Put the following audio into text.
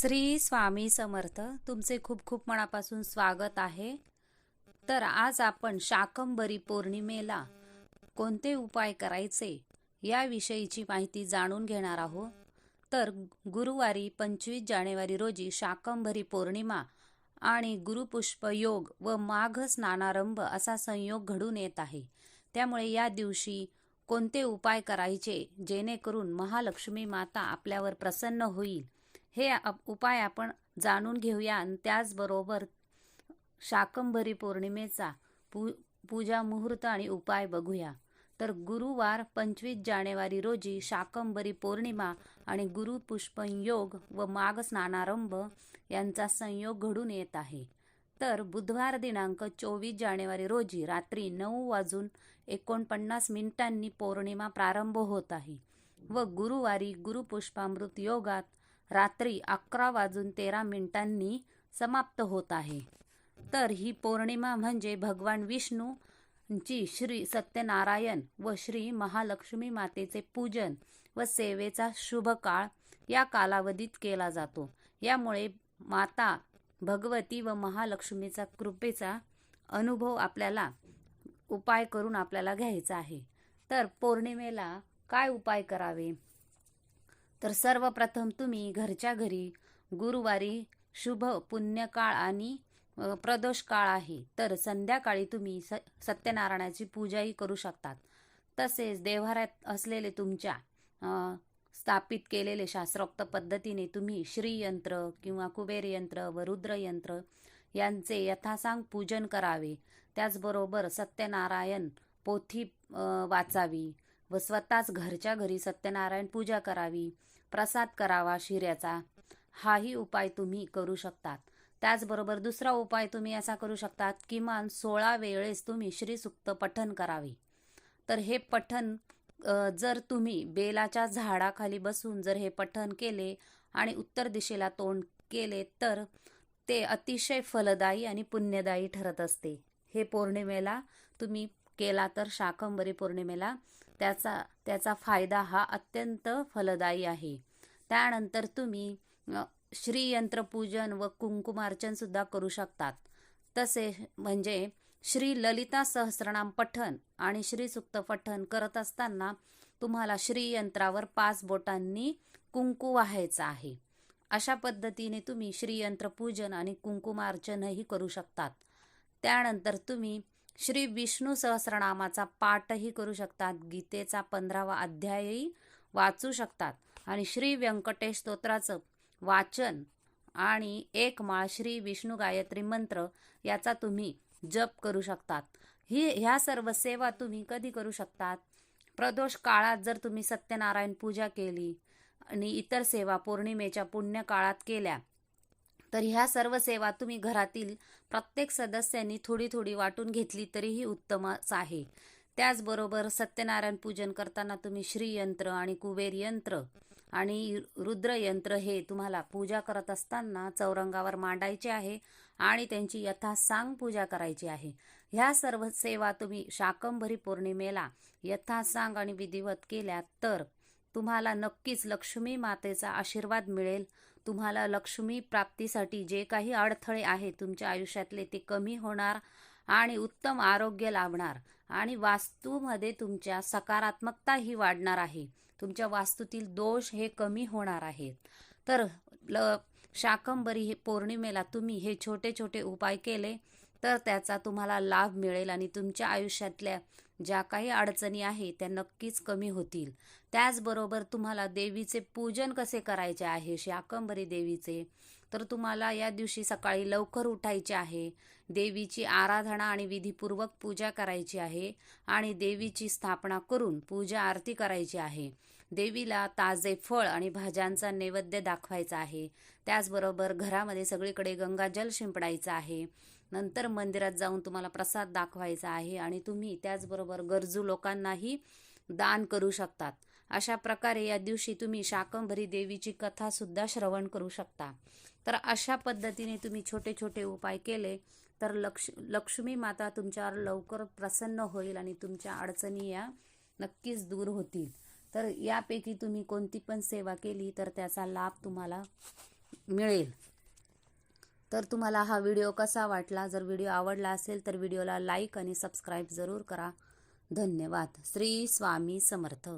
श्री स्वामी समर्थ तुमचे खूप खूप मनापासून स्वागत आहे. तर आज आपण शाकंबरी पौर्णिमेला कोणते उपाय करायचे याविषयीची माहिती जाणून घेणार आहोत. तर गुरुवारी पंचवीस जानेवारी रोजी शाकंभरी पौर्णिमा आणि गुरुपुष्प योग व माघ स्नानारंभ असा संयोग घडून येत आहे. त्यामुळे या दिवशी कोणते उपाय करायचे जेणेकरून महालक्ष्मी माता आपल्यावर प्रसन्न होईल? हे आप- उपाय आपण जाणून घेऊया. आणि त्याचबरोबर शाकंभरी पौर्णिमेचा पू पूजा मुहूर्त आणि उपाय बघूया. तर गुरुवार पंचवीस जानेवारी रोजी शाकंभरी पौर्णिमा आणि गुरुपुष्पन योग व माघ स्नानारंभ यांचा संयोग घडून येत आहे. तर बुधवार दिनांक चोवीस जानेवारी रोजी रात्री नऊ वाजून एकोणपन्नास मिनिटांनी पौर्णिमा प्रारंभ होत आहे व गुरुवारी गुरुपुष्पामृत योगात रात्री अकरा वाजून तेरा मिनिटांनी समाप्त होत आहे. तर ही पौर्णिमा म्हणजे भगवान विष्णूंची श्री सत्यनारायण व श्री महालक्ष्मी मातेचे पूजन व सेवेचा शुभ काळ या कालावधीत केला जातो. यामुळे माता भगवती व महालक्ष्मीचा कृपेचा अनुभव आपल्याला उपाय करून आपल्याला घ्यायचा आहे. तर पौर्णिमेला काय उपाय करावे? तर सर्वप्रथम तुम्ही घरच्या घरी गुरुवारी शुभ पुण्यकाळ आणि प्रदोष काळ आहे. तर संध्याकाळी तुम्ही स सत्यनारायणाची पूजाही करू शकतात. तसेच देव्हाऱ्यात असलेले तुमच्या स्थापित केलेले शास्त्रोक्त पद्धतीने तुम्ही श्रीयंत्र किंवा कुबेर यंत्र व रुद्रयंत्र यांचे यथासांग पूजन करावे. त्याचबरोबर सत्यनारायण पोथी वाचावी. व स्वतःच घरच्या घरी सत्यनारायण पूजा करावी प्रसाद करावा शिऱ्याचा. हाही उपाय तुम्ही करू शकतात. त्याचबरोबर दुसरा उपाय तुम्ही असा करू शकतात किमान सोळा वेळेस तुम्ही श्रीसुक्त पठन करावे. तर हे पठन जर तुम्ही बेलाच्या झाडाखाली बसून जर हे पठन केले आणि उत्तर दिशेला तोंड केले तर ते अतिशय फलदायी आणि पुण्यदायी ठरत असते. हे पौर्णिमेला तुम्ही केला तर शाकंभरी पौर्णिमेला त्याचा त्याचा फायदा हा अत्यंत फलदायी आहे. त्यानंतर तुम्ही श्रीयंत्रपूजन व कुंकुमार्चनसुद्धा करू शकतात. तसे म्हणजे श्री ललिता सहस्रनाम पठन आणि श्री सुक्त पठन करत असताना तुम्हाला श्रीयंत्रावर पाच बोटांनी कुंकू व्हायचा आहे. अशा पद्धतीने तुम्ही श्रीयंत्रपूजन आणि कुंकुमार्चनही करू शकतात. त्यानंतर तुम्ही श्री विष्णू सहस्रनामाचा पाठही करू शकतात गीतेचा पंधरावा अध्यायही वाचू शकतात. आणि श्री व्यंकटेश स्तोत्राचं वाचन आणि एक माळ श्री विष्णू गायत्री मंत्र याचा तुम्ही जप करू शकतात. ही ह्या सर्व सेवा तुम्ही कधी करू शकतात? प्रदोष काळात जर तुम्ही सत्यनारायण पूजा केली आणि इतर सेवा पौर्णिमेच्या पुण्य काळात केल्या तर ह्या सर्व सेवा तुम्ही घरातील प्रत्येक सदस्यांनी थोडी थोडी वाटून घेतली तरीही उत्तमच आहे. त्याचबरोबर सत्यनारायण पूजन करताना तुम्ही श्रीयंत्र आणि कुबेर यंत्र आणि रुद्रयंत्र हे तुम्हाला पूजा करत असताना चौरंगावर मांडायचे आहे आणि त्यांची यथासांग पूजा करायची आहे. ह्या सर्व सेवा तुम्ही शाकंभरी पौर्णिमेला यथासांग आणि विधिवत केल्या तर तुम्हाला नक्कीच लक्ष्मी मातेचा आशीर्वाद मिळेल. तुम्हाला लक्ष्मी प्राप्तीसाठी जे काही अडथळे आहेत तुमच्या आयुष्यातले ते कमी होणार आणि उत्तम आरोग्य लाभणार. आणि वास्तूमध्ये तुमच्या सकारात्मकता ही वाढणार आहे. तुमच्या वास्तूतील दोष हे कमी होणार आहेत. तर ल शाकंभरी हे पौर्णिमेला तुम्ही हे छोटे छोटे उपाय केले. तर त्याचा तुम्हाला लाभ मिळेल आणि तुमच्या आयुष्यातल्या ज्या काही अडचणी आहे त्या नक्कीच कमी होतील. त्याचबरोबर तुम्हाला देवीचे पूजन कसे करायचे आहे शाकंभरी देवीचे? तर तुम्हाला या दिवशी सकाळी लवकर उठायचे आहे. देवीची आराधना आणि विधीपूर्वक पूजा करायची आहे आणि देवीची स्थापना करून पूजा आरती करायची आहे. देवीला ताजे फळ आणि भाज्यांचा नैवेद्य दाखवायचा आहे. त्याचबरोबर घरामध्ये सगळीकडे गंगाजल शिंपडायचं आहे. नंतर मंदिरात जाऊन तुम्हाला प्रसाद दाखवायचा आहे आणि तुम्ही त्याचबरोबर गरजू लोकांनाही दान करू शकतात. अशा प्रकारे या दिवशी तुम्ही शाकंभरी देवीची कथासुद्धा श्रवण करू शकता. तर अशा पद्धतीने तुम्ही छोटे छोटे उपाय केले तर लक्ष लक्ष्मी माता तुमच्यावर लवकर प्रसन्न होईल आणि तुमच्या अडचणी या नक्कीच दूर होतील. तर यापैकी तुम्ही कोणती पण सेवा केली तर त्याचा लाभ तुम्हाला मिळेल. तर तुम्हाला हा व्हिडिओ कसा वाटला? जर व्हिडिओ आवडला असेल तर व्हिडिओला लाईक आणि सबस्क्राईब जरूर करा. धन्यवाद. श्री स्वामी समर्थ.